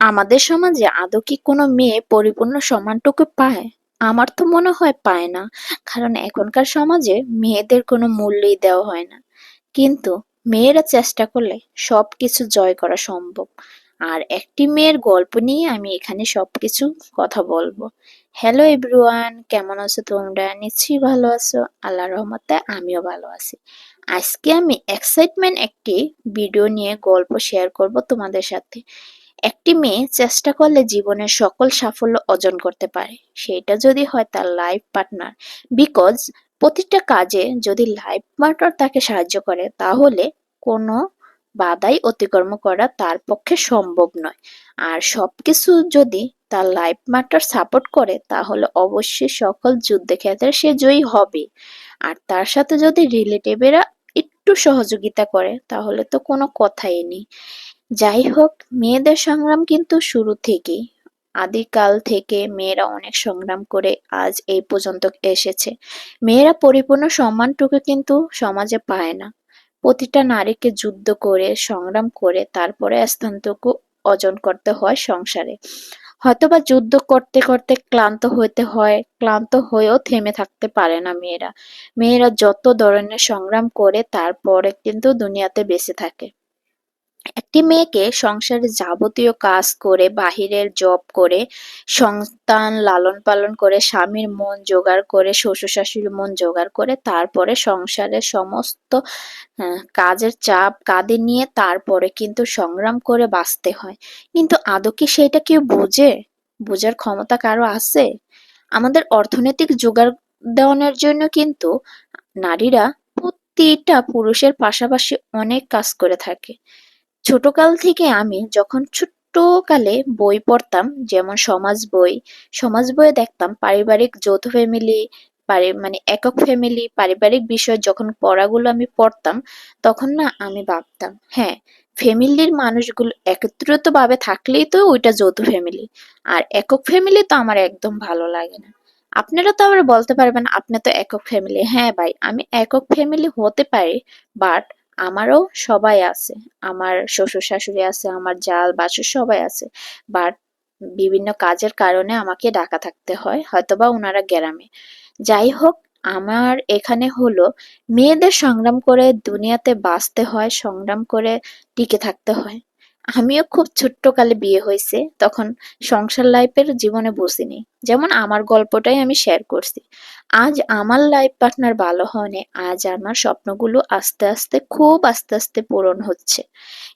আমাদের সমাজে আদৌ কি কোনো মেয়ে পরিপূর্ণ সম্মানটুকু পায়? আমার তো মনে হয় পায় না। কারণ এখনকার সমাজে মেয়েদের কোনো মূল্যই দেওয়া হয় না। কিন্তু মেয়েরা চেষ্টা করলে সবকিছু জয় করা সম্ভব। আর একটি মেয়ের গল্প নিয়ে আমি এখানে সবকিছু কথা বলব। হ্যালো এভরিওয়ান, কেমন আছো তোমরা? নিশ্চয়ই ভালো আছো। আল্লাহর রহমতে আমিও ভালো আছি। আজকে আমি এক্সাইটমেন্ট একটি ভিডিও নিয়ে গল্প শেয়ার করব তোমাদের সাথে। একটি মেয়ে চেষ্টা করলে জীবনের সকল সাফল্য অর্জন করতে পারে। সেটা যদি হয় তার লাইফ পার্টনার বিকজ প্রতিটা কাজে যদি লাইফ পার্টনার তাকে সাহায্য করে, তাহলে কোনো বাধাই অতিক্রম করা তার পক্ষে সম্ভব নয়। আর সবকিছু যদি তার লাইফ পার্টনার সাপোর্ট করে, তাহলে অবশ্যই সকল যুদ্ধে ক্ষেত্রে সে জয়ী হবে। আর তার সাথে যদি রিলেটিভেরা একটু সহযোগিতা করে, তাহলে তো কোনো কথাই নেই। যাই হোক মেয়েদের সংগ্রাম কিন্তু শুরু থেকেই। আদিকাল থেকে মেয়েরা অনেক সংগ্রাম করে আজ এই পর্যন্ত এসেছে। মেয়েরা পরিপূর্ণ সম্মানটুকু কিন্তু সমাজে পায় না। প্রতিটা নারীকে যুদ্ধ করে, সংগ্রাম করে, তারপরে স্থানটুকু অর্জন করতে হয় সংসারে। হয়তোবা যুদ্ধ করতে করতে ক্লান্ত হতে হয়, ক্লান্ত হয়েও থেমে থাকতে পারে না মেয়েরা। মেয়েরা যত ধরনের সংগ্রাম করে, তারপরে কিন্তু দুনিয়াতে বেঁচে থাকে। একটি মেয়েকে সংসারে যাবতীয় কাজ করে, বাহিরের জব করে, সন্তান লালন পালন করে, স্বামীর মন জোগাড় করে শ্বশুর শাশুড়ির মন জোগাড় করে, তারপরে সংসারের সমস্ত কাজের চাপ কাঁধে নিয়ে তারপরে কিন্তু সংগ্রাম করে বাঁচতে হয়। কিন্তু আদৌ কি সেটা কেউ বোঝে? বোঝার ক্ষমতা কারও আছে? আমাদের অর্থনৈতিক দেওয়ানোর জন্য কিন্তু নারীরা প্রতিটা পুরুষের পাশাপাশি অনেক কাজ করে থাকে। ছোটকাল থেকে আমি যখন ছোট্টকালে বই পড়তাম, যেমন সমাজ বই, সমাজ বইয়ে দেখতাম পারিবারিক যৌথ ফ্যামিলি মানে একক ফ্যামিলি পারিবারিক বিষয় যখন পড়াগুলো আমি পড়তাম, তখন না আমি ভাবতাম হ্যাঁ ফ্যামিলির মানুষগুলো একত্রিত ভাবে থাকলেই তো ওইটা যৌথ ফ্যামিলি আর একক ফ্যামিলি তো আমার একদম ভালো লাগে না। আপনারা তো আবার বলতে পারবেন, আপনি তো একক ফ্যামিলি হ্যাঁ ভাই, আমি একক ফ্যামিলি হতে পারি বাট আমারও সবাই আছে। আমার শ্বশুর শাশুড়ি আছে, আমার জাল বাসুর সবাই আছে। বাট বিভিন্ন কাজের কারণে আমাকে ডাকা থাকতে হয়, হয়তোবা ওনারা গ্রামে। যাই হোক, আমার এখানে হলো, মেয়েদের সংগ্রাম করে দুনিয়াতে বাঁচতে হয়, সংগ্রাম করে টিকে থাকতে হয়। আমিও খুব ছোট্টকালে বিয়ে হয়েছে, তখন সংসার লাইফের জীবনে বসিনি যেমন আমার গল্পটাই আমি শেয়ার করছি। আজ আমার লাইফ পার্টনার ভালো হয়নি, আজ আমার স্বপ্নগুলো আস্তে আস্তে, খুব আস্তে আস্তে পূরণ হচ্ছে।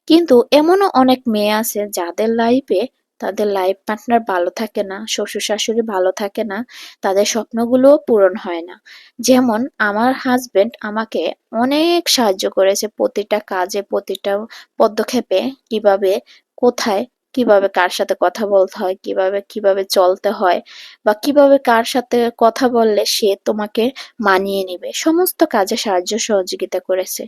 কিন্তু এমনও অনেক মেয়ে আছে যাদের লাইফে তাদের লাইফ পার্টনার ভালো থাকে না, শ্বশুর শাশুড়ি ভালো থাকে না, তাদের স্বপ্নগুলোও পূরণ হয় না। যেমন আমার হাজবেন্ড আমাকে অনেক সাহায্য করেছে প্রতিটা কাজে, প্রতিটা পদক্ষেপে, কীভাবে, কোথায়, কীভাবে কার সাথে কথা বলতে হয়, কীভাবে কীভাবে চলতে হয় বা কীভাবে কার সাথে কথা বললে সে তোমাকে মানিয়ে নিবে। সমস্ত কাজে সাহায্য সহযোগিতা করেছে।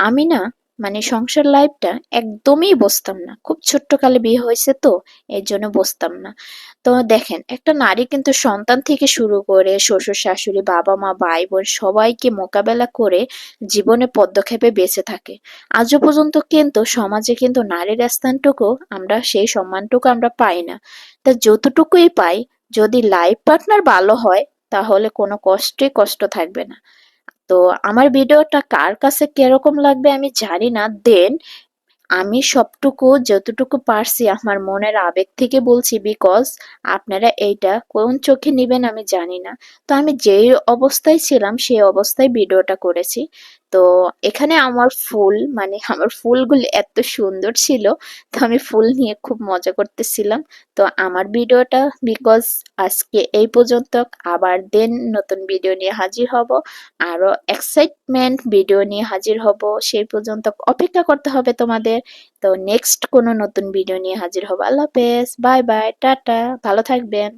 আমি না মানে সংসার লাইফটা একদমই বসতাম না। খুব ছোট্টকালে বিয়ে হয়েছে তো, এর জন্য বসতাম না। তো দেখেন, একটা নারী কিন্তু সন্তান থেকে শুরু করে শ্বশুর, শাশুড়ি, বাবা মা, ভাই বোন সবাইকে মোকাবেলা করে জীবনে পদক্ষেপে বেঁচে থাকে। আজও পর্যন্ত কিন্তু সমাজে কিন্তু নারীর স্থানটুকু আমরা সেই সম্মানটুকু আমরা পাই না। তা যতটুকুই পাই, যদি লাইফ পার্টনার ভালো হয়, তাহলে কোনো কষ্টে কষ্ট থাকবে না। তো আমার ভিডিওটা কার কাছে কীরকম লাগবে আমি জানি না। দেন আমি সবটুকু, যতটুকু পারছি আমার মনের আবেগ থেকে বলছি বিকজ আপনারা এইটা কোন চোখে নেবেন আমি জানি না। তো আমি যেই অবস্থায় ছিলাম, সেই অবস্থায় ভিডিওটা করেছি। তো এখানে আমার ফুল মানে আমার ফুলগুলি এত সুন্দর ছিল, তো আমি ফুল নিয়ে খুব মজা করতেছিলাম। তো আমার ভিডিওটা বিকজ আজকে এই পর্যন্ত, আবার দেন নতুন ভিডিও নিয়ে হাজির হব আরও এক্সাইটমেন্ট ভিডিও নিয়ে হাজির হব, সেই পর্যন্ত অপেক্ষা করতে হবে তোমাদের। তো নেক্সট কোনো নতুন ভিডিও নিয়ে হাজির হব। আল্লাহ হাফেজ। বাই বাই টাটা ভালো থাকবেন।